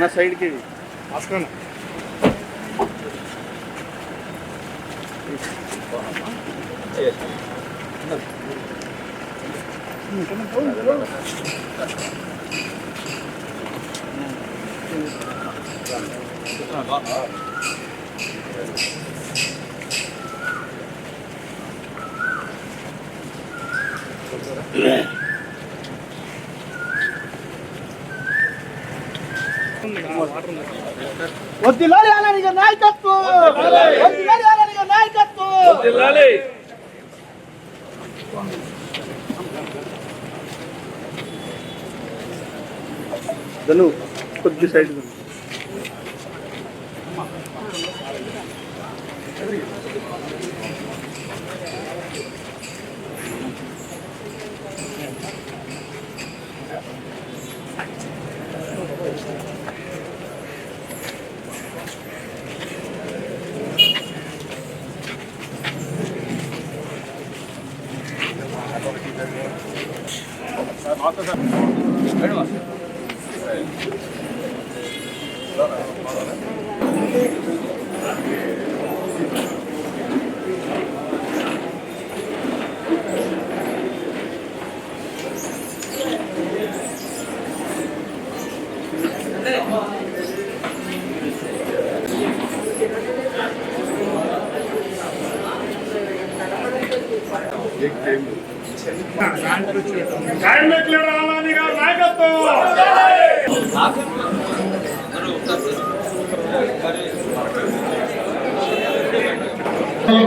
నా సైడ్కి భాస్కర్ వద్దిలాలి అలానిగా నాయకత్వం. వద్దిలాలి అలానిగా నాయకత్వం. వెళ్ళాలి ధను కొద్ది సైడ్ Bana. Bana.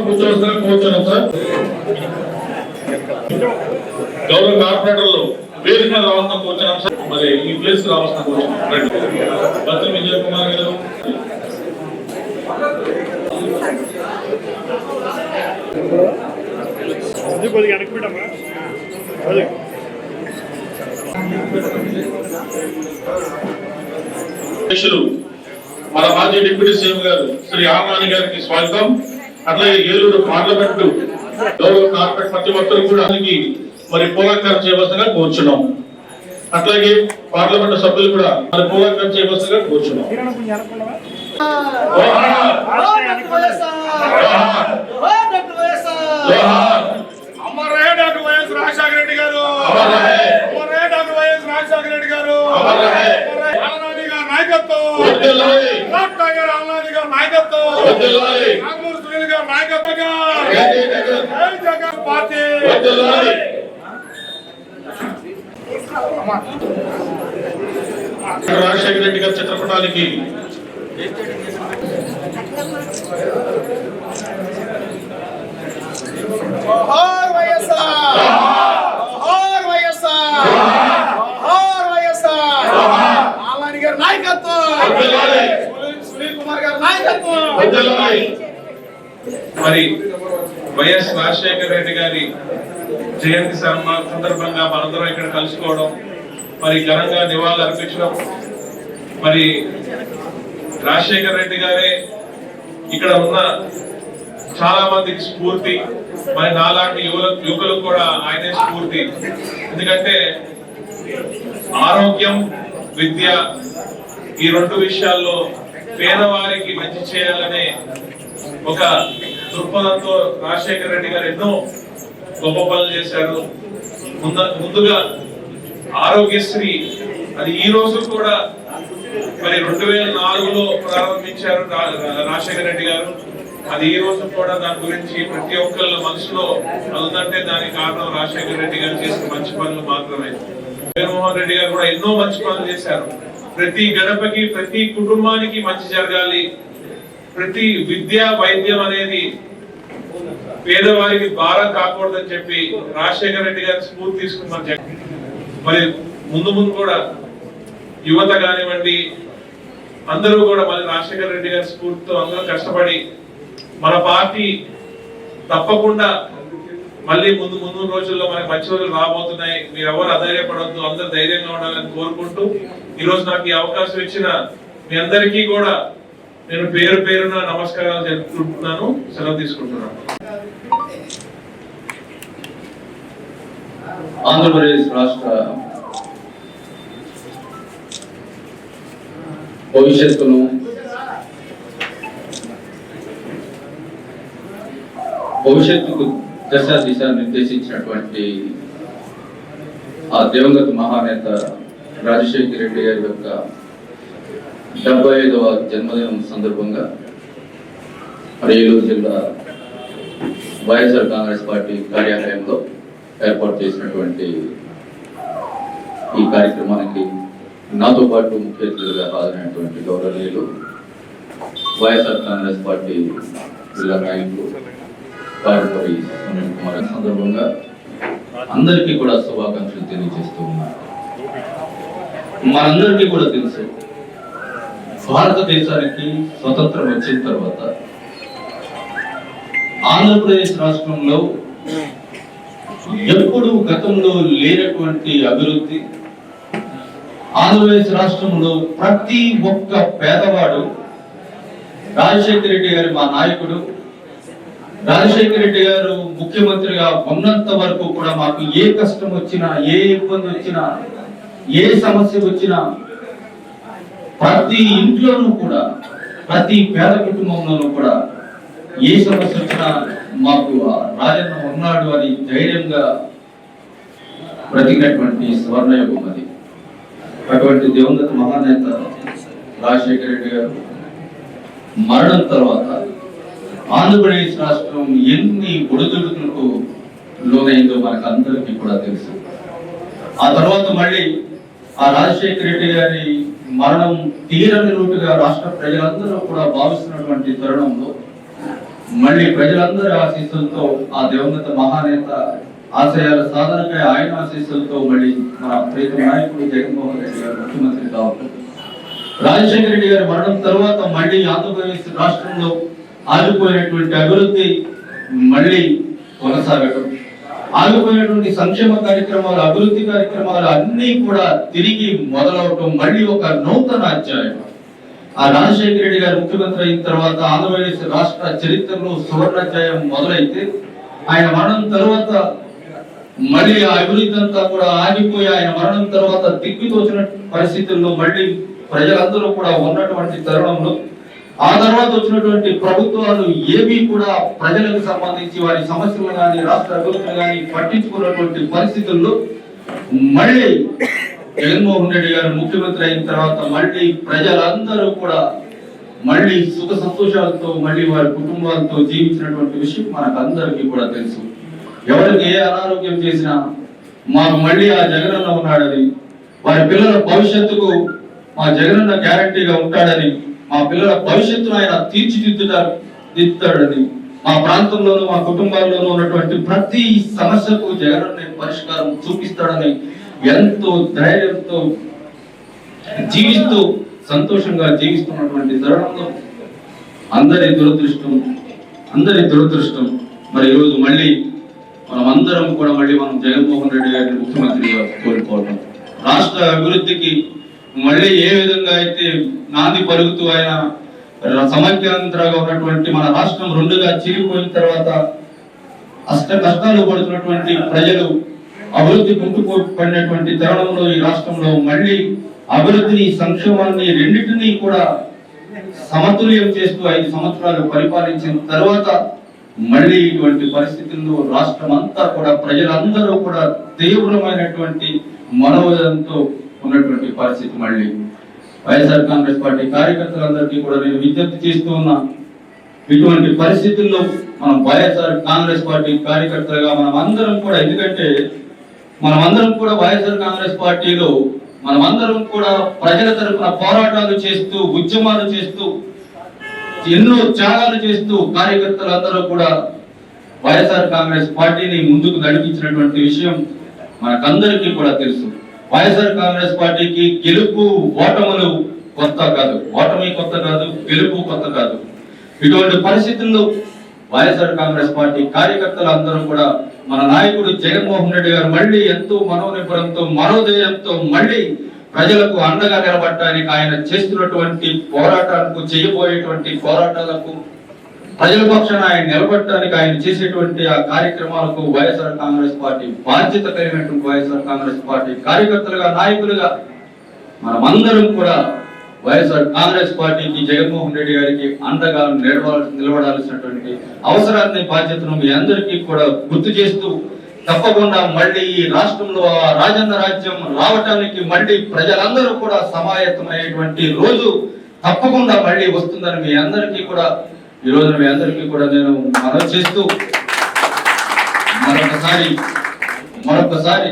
కూర్చోవలసిన కూర్చోను సార్ గౌరవ కార్పొరేటర్లు వేదిక మీద రావాల్సిన కూర్చున్నాం సార్ మరి ఈ ప్లేస్ రావాల్సిన కూర్చున్నాం భద్రం విజయ కుమార్ గారు. కొద్దిగా వెనక్కి పెట్టమ్మా మన మాజీ డిప్యూటీ సీఎం గారు శ్రీ ఆర్నాని గారికి స్వాగతం. అట్లాగే ఏలూరు పార్లమెంటు గౌరవ కార్పొరేట్ ప్రతి ఒక్కరు కూడా మరి పూలకారం చేయవలసిందిగా కోరుచున్నాం. అట్లాగే పార్లమెంటు సభ్యులు కూడా మరి పూలకారం చేయవలసిందిగా కోరుచున్నాం జోహార్! ఓ డాక్టర్ వైఎస్ఆర్ జోహార్! ఓ డాక్టర్ వైఎస్ఆర్ జోహార్! అమర్ రహే డాక్టర్ వైఎస్ రాజశేఖర రెడ్డి గారు అమర్ రహే! అమర్ రహే డాక్టర్ వైఎస్ రాజశేఖర రెడ్డి గారు అమర్ రహే! అమర్ రహే! ఆలనాని గారి నాయకత్వం వర్ధిల్లాలి! డాక్టర్ గారు ఆలనాని గారి నాయకత్వం వర్ధిల్లాలి! నాగమూరి సునీల్ గారి నాయకత్వంగా జై జగన్! జై జగన్ పార్టీ వర్ధిల్లాలి! రాజశేఖర రెడ్డి గారి చిత్రపటానికి జోహార్ వైఎస్ఆర్ జోహార్ వైఎస్ఆర్ జోహార్ వైఎస్ఆర్ అలాని గారి నాయకత్వం వర్ధిల్లాలి! సునీల్- సునీల్ కుమార్ గారి నాయకత్వం వర్ధిల్లాలి! మరి వైఎస్ రాజశేఖర రెడ్డి గారి జయంతి సందర్భంగా మనందరం ఇక్కడ కలుసుకోవడం మరి ఘనంగా నివాళులు అర్పించడం మరి రాజశేఖర్ రెడ్డి గారే ఇక్కడ ఉన్న చాలా మందికి స్ఫూర్తి. మరి నాలాంటి యువల యువకులకు కూడా ఆయనే స్ఫూర్తి. ఎందుకంటే ఆరోగ్యం విద్య ఈ రెండు విషయాల్లో పేదవారికి మంచి చేయాలనే ఒక దృక్పథంతో రాజశేఖర రెడ్డి గారు ఎన్నో గొప్ప పనులు చేశారు. ముందు ముందుగా ఆరోగ్యశ్రీ అది ఈ రోజు కూడా మరి రెండు వేల నాలుగులో ప్రారంభించారు రా- రాజశేఖర రెడ్డి గారు. అది ఈ రోజు కూడా దాని గురించి ప్రతి ఒక్కళ్ళ మనసులో ఉందంటే దానికి కారణం రాజశేఖర రెడ్డి గారు చేసిన మంచి పనులు మాత్రమే. జగన్మోహన్ రెడ్డి గారు కూడా ఎన్నో మంచి పనులు చేశారు. ప్రతి గడపకి ప్రతి కుటుంబానికి మంచి జరగాలి. ప్రతి విద్య వైద్యం అనేది పేదవారికి భారం కాకూడదని చెప్పి రాజశేఖర రెడ్డి గారి స్ఫూర్తి తీసుకున్నారు మరి ముందు ముందు కూడా యువత కానివ్వండి అందరూ కూడా మళ్ళీ రాజశేఖర రెడ్డి గారి స్ఫూర్తితో అందరూ కష్టపడి మన పార్టీ తప్పకుండా మళ్ళీ ముందు ముందు రోజుల్లో మనకి మంచి రోజులు రాబోతున్నాయి. మీరు ఎవరు అధైర్యపడవద్దు అందరు ధైర్యంగా ఉండాలని కోరుకుంటూ ఈ రోజు నాకు ఈ అవకాశం ఇచ్చిన మీ అందరికీ కూడా నేను పేరు పేరున నమస్కారాలు తెలుపుకుంటున్నాను. సెలవు తీసుకుంటున్నాను. ఆంధ్రప్రదేశ్ రాష్ట్ర భవిష్యత్తును. భవిష్యత్తుకు దశ దిశ నిర్దేశించినటువంటి ఆ దివంగత మహానేత రాజశేఖర రెడ్డి గారి యొక్క డెబ్బై ఐదవ జన్మదినం సందర్భంగా అరేలూరు జిల్లా వైఎస్ఆర్ కాంగ్రెస్ పార్టీ కార్యాలయంలో ఏర్పాటు చేసినటువంటి ఈ కార్యక్రమానికి నాతో పాటు ముఖ్య అతిథులుగా హాజరైనటువంటి గౌరవనీయులు వైఎస్ఆర్ కాంగ్రెస్ పార్టీ జిల్లా నాయకులు కారుపరి సునీల్ కుమార్ సందర్భంగా అందరికీ కూడా శుభాకాంక్షలు తెలియజేస్తూ ఉన్నారు మనందరికీ కూడా తెలుసు భారతదేశానికి స్వతంత్రం వచ్చిన తర్వాత ఆంధ్రప్రదేశ్ రాష్ట్రంలో ఎప్పుడు గతంలో లేనటువంటి అభివృద్ధి ఆంధ్రప్రదేశ్ రాష్ట్రంలో ప్రతి ఒక్క పేదవాడు రాజశేఖర రెడ్డి గారు మా నాయకుడు. రాజశేఖర రెడ్డి గారు ముఖ్యమంత్రిగా ఉన్నంత వరకు కూడా మాకు ఏ కష్టం వచ్చినా ఏ ఇబ్బంది వచ్చినా ఏ సమస్య వచ్చినా ప్రతి ఇంట్లోనూ కూడా ప్రతి పేద కుటుంబంలోనూ కూడా ఏ సమస్య వచ్చినా మాకు రాజన్న ఉన్నాడు అని ధైర్యంగా బ్రతికినటువంటి స్వర్ణయోగం అది. అటువంటి దివంగత మహానేత రాజశేఖర రెడ్డి గారు. మరణం తర్వాత ఆంధ్రప్రదేశ్ రాష్ట్రం ఎన్ని ఒడిదుడుకులకు లోనైందో మనకు అందరికీ కూడా తెలుసు. ఆ తర్వాత మళ్ళీ ఆ రాజశేఖర రెడ్డి గారి మరణం తీరని లోటుగా రాష్ట్ర ప్రజలందరూ కూడా భావిస్తున్నటువంటి తరుణంలో మళ్ళీ ప్రజలందరి ఆశీస్సులతో ఆ దివంగత మహానేత ఆశయాల సాధనకై ఆయన ఆశీస్సులతో మళ్ళీ మన ప్రీతి నాయకుడు జగన్మోహన్ రెడ్డి గారు ముఖ్యమంత్రి కావడం. రాజశేఖర రెడ్డి గారి మరణం తర్వాత మళ్ళీ ఆంధ్రప్రదేశ్ రాష్ట్రంలో ఆగిపోయినటువంటి అభివృద్ధి మళ్ళీ కొనసాగడం ఆగిపోయినటువంటి సంక్షేమ కార్యక్రమాలు అభివృద్ధి కార్యక్రమాలు అన్ని కూడా తిరిగి మొదలవటం మళ్ళీ ఒక నూతన అధ్యాయం. ఆ రాజశేఖర రెడ్డి గారు ముఖ్యమంత్రి అయిన తర్వాత ఆంధ్రప్రదేశ్ రాష్ట్ర చరిత్రలో సువర్ణాధ్యాయం మొదలైతే ఆయన మరణం తర్వాత మళ్ళీ ఆ అభివృద్ధి అంతా కూడా ఆగిపోయి ఆయన మరణం తర్వాత దిక్కుతోచిన పరిస్థితుల్లో మళ్ళీ ప్రజలందరూ కూడా ఉన్నటువంటి తరుణంలో ఆ తర్వాత వచ్చినటువంటి ప్రభుత్వాలు ఏవి కూడా ప్రజలకు సంబంధించి వారి సమస్యలు కానీ రాష్ట్ర అభివృద్ధిని కానీ పట్టించుకున్నటువంటి పరిస్థితుల్లో మళ్ళీ జగన్మోహన్ రెడ్డి గారు ముఖ్యమంత్రి అయిన తర్వాత మళ్ళీ ప్రజలందరూ కూడా మళ్ళీ సుఖ సంతోషాలతో మళ్ళీ వారి కుటుంబాలతో జీవించినటువంటి విషయం మనకు అందరికీ కూడా తెలుసు. ఎవరికి ఏ అనారోగ్యం చేసినా మాకు మళ్ళీ ఆ జగనన్న ఉన్నాడని వారి పిల్లల భవిష్యత్తుకు మా జగనన్న గ్యారంటీగా ఉంటాడని మా పిల్లల భవిష్యత్తును ఆయన తీర్చిదిద్దుతారు దిద్దుతాడని మా ప్రాంతంలోనూ మా కుటుంబాల్లోనూ ఉన్నటువంటి ప్రతి సమస్యకు జగనన్న పరిష్కారం చూపిస్తాడని ఎంతో ధైర్యంతో జీవిస్తూ సంతోషంగా జీవిస్తున్నటువంటి తరుణంలో అందరి దురదృష్టం అందరి దురదృష్టం. మరి ఈరోజు మళ్ళీ మనం అందరం కూడా మళ్ళీ మనం జగన్మోహన్ రెడ్డి గారిని ముఖ్యమంత్రిగా కోరుకోవడం రాష్ట్ర అభివృద్ధికి మళ్ళీ ఏ విధంగా అయితే నాంది పలుకుతూ ఆయన సమైక్యాంధ్రగా ఉన్నటువంటి మన రాష్ట్రం రెండుగా చీలిపోయిన తర్వాత అష్ట కష్టాలు పడుతున్నటువంటి ప్రజలు అభివృద్ధి పడినటువంటి తరుణంలో ఈ రాష్ట్రంలో మళ్ళీ అభివృద్ధిని సంక్షేమాన్ని రెండింటినీ కూడా సమతుల్యం చేస్తూ ఐదు సంవత్సరాలు పరిపాలించిన తర్వాత మళ్ళీ ఇటువంటి పరిస్థితుల్లో రాష్ట్రం అంతా కూడా ప్రజలందరూ కూడా తీవ్రమైనటువంటి మనోవేదంతో ఉన్నటువంటి పరిస్థితి మళ్ళీ. వైఎస్ఆర్ కాంగ్రెస్ పార్టీ కార్యకర్తలందరికీ కూడా నేను విజ్ఞప్తి చేస్తూ ఉన్నా ఇటువంటి పరిస్థితుల్లో మనం వైఎస్ఆర్ కాంగ్రెస్ పార్టీ కార్యకర్తలుగా మనం అందరం కూడా ఎందుకంటే మనం అందరం కూడా వైఎస్ఆర్ కాంగ్రెస్ పార్టీలో మనం అందరం కూడా ప్రజల తరపున పోరాటాలు చేస్తూ ఉద్యమాలు చేస్తూ ఎన్నో త్యాగాలు చేస్తూ కార్యకర్తలందరూ కూడా వైఎస్ఆర్ కాంగ్రెస్ పార్టీని ముందుకు నడిపించినటువంటి విషయం మనకందరికీ కూడా తెలుసు. వైఎస్ఆర్ కాంగ్రెస్ పార్టీకి గెలుపు ఓటములు కొత్త కాదు. ఓటమి కొత్త కాదు గెలుపు కొత్త కాదు. ఇటువంటి పరిస్థితుల్లో వైఎస్ఆర్ కాంగ్రెస్ పార్టీ కార్యకర్తలు అందరూ కూడా మన నాయకుడు జగన్మోహన్ రెడ్డి గారు మళ్ళీ ఎంతో మనోనిపురంతో మనోధైర్యంతో మళ్ళీ ప్రజలకు అండగా నిలబడటానికి ఆయన చేస్తున్నటువంటి పోరాటాలకు చేయబోయేటువంటి పోరాటాలకు ప్రజల పక్షాన ఆయన నిలబడటానికి ఆయన చేసేటువంటి ఆ కార్యక్రమాలకు వైఎస్ఆర్ కాంగ్రెస్ పార్టీ బాధ్యత కలిగినటువంటి వైఎస్ఆర్ కాంగ్రెస్ పార్టీ కార్యకర్తలుగా నాయకులుగా మనమందరం కూడా వైఎస్ఆర్ కాంగ్రెస్ పార్టీకి జగన్మోహన్ రెడ్డి గారికి అండగా నిలబడాల్సి నిలబడాల్సినటువంటి అవసరాన్ని బాధ్యతను మీ అందరికీ కూడా గుర్తు చేస్తూ తప్పకుండా మళ్ళీ ఈ రాష్ట్రంలో ఆ రాజన్న రాజ్యం రావటానికి మళ్ళీ ప్రజలందరూ కూడా సమాయత్తమయ్యేటువంటి రోజు తప్పకుండా మళ్ళీ వస్తుందని మీ అందరికీ కూడా ఈ రోజున మీ అందరికీ కూడా నేను మనవి చేస్తూ మరొకసారి మరొకసారి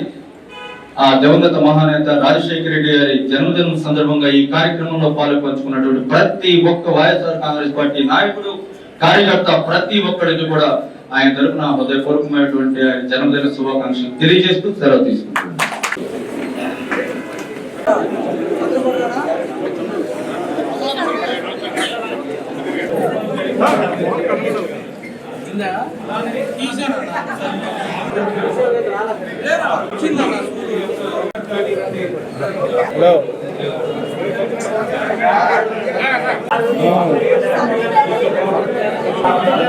ఆ దివంగత మహానేత రాజశేఖర రెడ్డి గారి జన్మదినం సందర్భంగా ఈ కార్యక్రమంలో పాల్పంచుకున్నటువంటి ప్రతి ఒక్క వైఎస్ఆర్ కాంగ్రెస్ పార్టీ నాయకుడు కార్యకర్త ప్రతి ఒక్కరికి కూడా ఆయన తరపున హృదయపూర్వకమైనటువంటి ఆయన జన్మదిన శుభాకాంక్షలు తెలియజేస్తూ సెలవు తీసుకుంటున్నాను.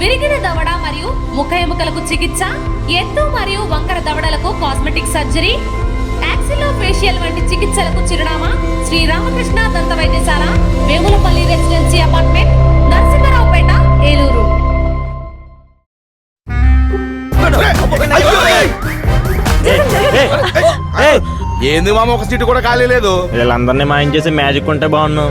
విరిగిన దవడ మరియు ముఖ ఎముకలకు చికిత్స ఎత్తు మరియు వంకర దవడలకు కాస్మెటిక్ సర్జరీ యాక్సిలో ఫేషియల్ వంటి చికిత్సలకు చిరునామా శ్రీ రామకృష్ణ దంత వైద్యశాల వేములపల్లి రెసిడెన్సీ అపార్ట్మెంట్ నరసింహారావుపేట ఏలూరు. ఏంది మామ ఒక సీటు కూడా ఖాళీ లేదు? వీళ్ళందరినీ మాయం చేసి మ్యాజిక్ ఉంటే బాగున్నావు